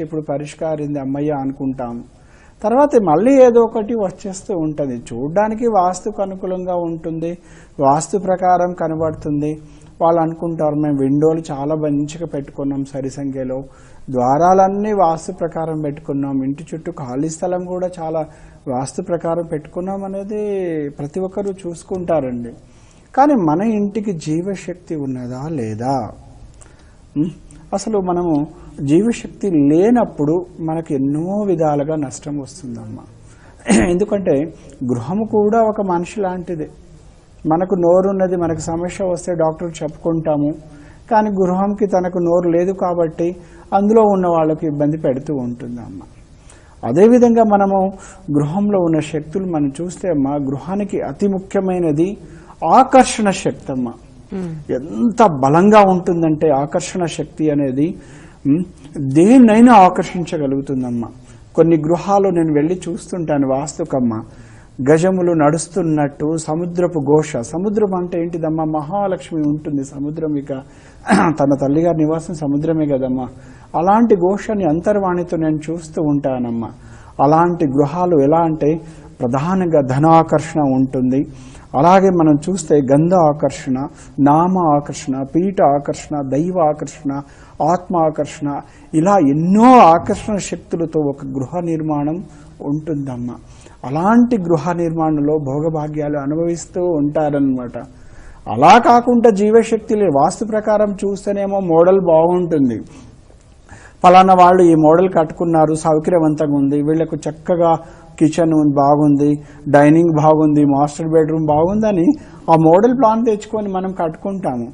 ఇప్పుడు పరిష్కారింది అమ్మయ్య అనుకుంటాం. తర్వాత మళ్ళీ ఏదో ఒకటి వచ్చేస్తూ ఉంటుంది. చూడడానికి వాస్తుకు అనుకూలంగా ఉంటుంది. వాస్తు ప్రకారం కనబడుతుంది. వాళ్ళు అనుకుంటారు మేము విండోలు చాలా మంచిగా పెట్టుకున్నాం సరి సంఖ్యలో ద్వారాలన్నీ వాస్తు ప్రకారం పెట్టుకున్నాం. ఇంటి చుట్టూ ఖాళీ స్థలం కూడా చాలా వాస్తు ప్రకారం పెట్టుకున్నాం అనేది ప్రతి ఒక్కరూ చూసుకుంటారండి. కానీ మన ఇంటికి జీవశక్తి ఉన్నదా లేదా? అసలు మనము జీవశక్తి లేనప్పుడు మనకు ఎన్నో విధాలుగా నష్టం వస్తుందమ్మా. ఎందుకంటే గృహము కూడా ఒక మనిషి లాంటిదే. మనకు నోరు ఉన్నది మనకు సమస్య వస్తే డాక్టర్ చెప్పుకుంటాము. కానీ గృహంకి తనకు నోరు లేదు కాబట్టి అందులో ఉన్న వాళ్ళకి ఇబ్బంది పెడుతూ ఉంటుందమ్మ. అదేవిధంగా మనము గృహంలో ఉన్న శక్తులు మనం చూస్తే అమ్మ గృహానికి అతి ముఖ్యమైనది ఆకర్షణ శక్తి అమ్మా ఎంత బలంగా ఉంటుందంటే ఆకర్షణ శక్తి అనేది దేన్నైనా ఆకర్షించగలుగుతుందమ్మా. కొన్ని గృహాలు నేను వెళ్ళి చూస్తుంటాను వాస్తుకమ్మ. గజములు నడుస్తున్నట్టు సముద్రపు ఘోష. సముద్రం అంటే ఏంటిదమ్మా? మహాలక్ష్మి ఉంటుంది సముద్రం ఇక. తన తల్లిగారి నివాసం సముద్రమే కదమ్మా. అలాంటి ఘోషని అంతర్వాణితో నేను చూస్తూ ఉంటానమ్మా. అలాంటి గృహాలు ఎలా అంటే ప్రధానంగా ధనాకర్షణ ఉంటుంది. అలాగే మనం చూస్తే గంధ ఆకర్షణ నామ ఆకర్షణ పీఠ ఆకర్షణ దైవ ఆకర్షణ ఆత్మ ఆకర్షణ ఇలా ఎన్నో ఆకర్షణ శక్తులతో ఒక గృహ నిర్మాణం ఉంటుందమ్మా. అలాంటి గృహ నిర్మాణంలో భోగభాగ్యాలు అనుభవిస్తూ ఉంటారనమాట అలా కాకుండా జీవశక్తులు వాస్తు ప్రకారం చూస్తేనేమో మోడల్ బాగుంటుంది. ఫలానా వాళ్ళు ఈ మోడల్ కట్టుకున్నారు సౌకర్యవంతంగా ఉంది వీళ్ళకు చక్కగా కిచెన్ బాగుంది డైనింగ్ బాగుంది మాస్టర్ బెడ్రూమ్ బాగుందని ఆ మోడల్ ప్లాన్ తెచ్చుకొని మనం కట్టుకుంటాము.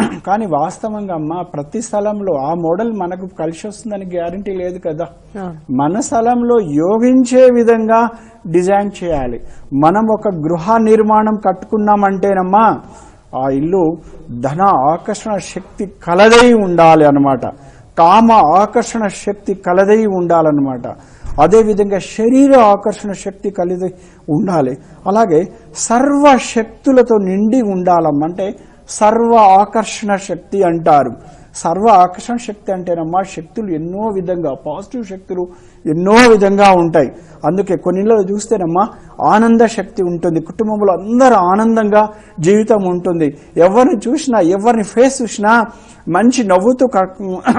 కానీ వాస్తవంగా అమ్మ ప్రతి స్థలంలో ఆ మోడల్ మనకు కలిసి వస్తుందని గ్యారంటీ లేదు కదా. మన స్థలంలో యోగించే విధంగా డిజైన్ చేయాలి. మనం ఒక గృహ నిర్మాణం కట్టుకున్నామంటేనమ్మా ఆ ఇల్లు ధన ఆకర్షణ శక్తి కలదై ఉండాలి అన్నమాట. కామ ఆకర్షణ శక్తి కలదై ఉండాలన్నమాట. అదేవిధంగా శరీర ఆకర్షణ శక్తి కలిగి ఉండాలి. అలాగే సర్వ శక్తులతో నిండి ఉండాలమ్మంటే సర్వ ఆకర్షణ శక్తి అంటారు. సర్వ ఆకర్షణ శక్తి అంటేనమ్మా శక్తులు ఎన్నో విధంగా పాజిటివ్ శక్తులు ఎన్నో విధంగా ఉంటాయి. అందుకే కొన్నిలో చూస్తేనమ్మా ఆనంద శక్తి ఉంటుంది. కుటుంబంలో అందరూ ఆనందంగా జీవితం ఉంటుంది. ఎవరిని చూసినా ఎవరిని ఫేస్ చూసినా మంచి నవ్వుతూ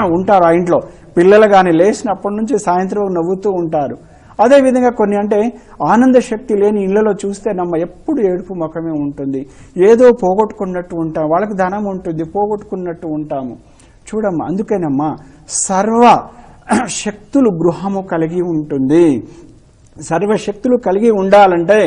ఉంటారు ఆ ఇంట్లో. పిల్లలు కానీ లేచినప్పటి నుంచి సాయంత్రం నవ్వుతూ ఉంటారు. అదేవిధంగా కొన్ని అంటే ఆనంద శక్తి లేని ఇళ్ళలో చూస్తే నమ్మ ఎప్పుడు ఏడుపు ముఖమే ఉంటుంది. ఏదో పోగొట్టుకున్నట్టు ఉంటాం. వాళ్ళకి ధనం ఉంటుంది పోగొట్టుకున్నట్టు ఉంటాము. చూడమ్మా అందుకేనమ్మా సర్వ శక్తులు గృహము కలిగి ఉంటుంది. సర్వశక్తులు కలిగి ఉండాలంటే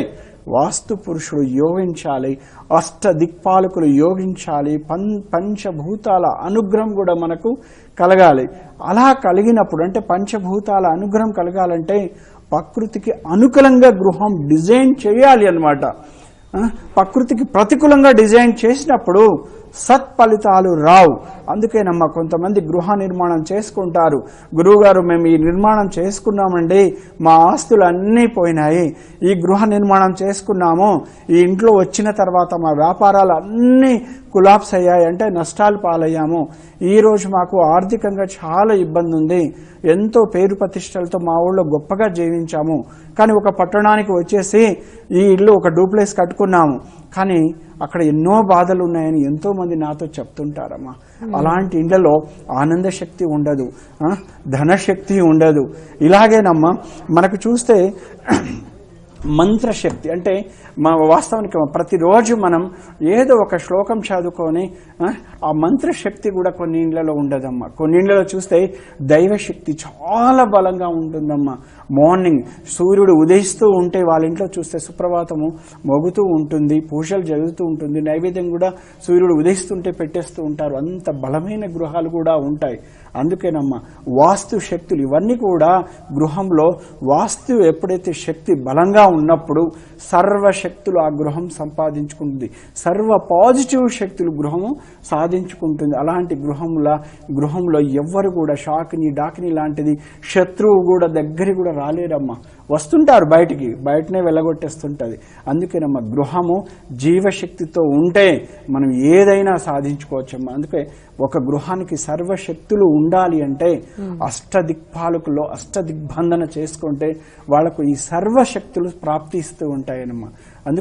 వాస్తు పురుషుడు యోగించాలి అష్ట దిక్పాలకులు యోగించాలి పం పంచభూతాల అనుగ్రహం కూడా మనకు కలగాలి. అలా కలిగినప్పుడు అంటే పంచభూతాల అనుగ్రహం కలగాలంటే ప్రకృతికి అనుకూలంగా గృహం డిజైన్ చేయాలి అన్నమాట. ప్రకృతికి ప్రతికూలంగా డిజైన్ చేసినప్పుడు సత్ఫలితాలు రావు. అందుకేనమ్మా కొంతమంది గృహ నిర్మాణం చేసుకుంటారు. గురువుగారు మేము ఈ నిర్మాణం చేసుకున్నామండి. మా ఆస్తులు అన్నీ పోయినాయి. ఈ గృహ నిర్మాణం చేసుకున్నాము. ఈ ఇంట్లో వచ్చిన తర్వాత మా వ్యాపారాలు అన్నీ కులాప్స్ అయ్యాయి అంటే నష్టాలు పాలయ్యాము. ఈ రోజు మాకు ఆర్థికంగా చాలా ఇబ్బంది ఉంది ఎంతో పేరు ప్రతిష్టలతో మా ఊళ్ళో గొప్పగా జీవించాము. కానీ ఒక పట్టణానికి వచ్చేసి ఈ ఇల్లు ఒక డూప్లెక్స్ కట్టుకున్నాము. కానీ అక్కడ ఎన్నో బాధలు ఉన్నాయని ఎంతో మంది నాతో చెప్తుంటారమ్మా. అలాంటి ఇండ్లలో ఆనంద శక్తి ఉండదు. ధనశక్తి ఉండదు. ఇలాగేనమ్మా మనకు చూస్తే మంత్రశక్తి. అంటే మా వాస్తవానికి ప్రతిరోజు మనం ఏదో ఒక శ్లోకం చదువుకొని ఆ, మంత్రశక్తి కూడా కొన్ని ఇండ్లలో ఉండదమ్మా. కొన్ని ఇండ్లలో చూస్తే దైవశక్తి చాలా బలంగా ఉంటుందమ్మా. మార్నింగ్ సూర్యుడు ఉదయిస్తూ ఉంటే వాళ్ళ ఇంట్లో చూస్తే సుప్రభాతము మోగుతూ ఉంటుంది పూజలు జరుగుతూ ఉంటుంది. నైవేద్యం కూడా సూర్యుడు ఉదయిస్తుంటే పెట్టేస్తూ ఉంటారు. అంత బలమైన గృహాలు కూడా ఉంటాయి. అందుకేనమ్మా వాస్తు శక్తులు ఇవన్నీ కూడా గృహంలో వాస్తు ఎప్పుడైతే శక్తి బలంగా ఉన్నప్పుడు సర్వ శక్తులు ఆ గృహం సంపాదించుకుంటుంది. సర్వ పాజిటివ్ శక్తులు గృహము సాధించుకుంటుంది. అలాంటి గృహముల గృహంలో ఎవ్వరు కూడా షాకిని డాకిని లాంటిది శత్రువు కూడా దగ్గరికి కూడా రాలేరమ్మా. వస్తుంటారు బయటికి బయటనే వెళ్ళగొట్టేస్తుంటుంది. అందుకేనమ్మా గృహము జీవశక్తితో ఉంటే మనం ఏదైనా సాధించుకోవచ్చమ్మా. అందుకే ఒక గృహానికి సర్వశక్తులు ఉండాలి అంటే అష్టదిక్పాలకులో అష్టదిగ్బంధన చేసుకుంటే వాళ్ళకు ఈ సర్వశక్తులు ప్రాప్తిస్తూ ఉంటాయనమ్మా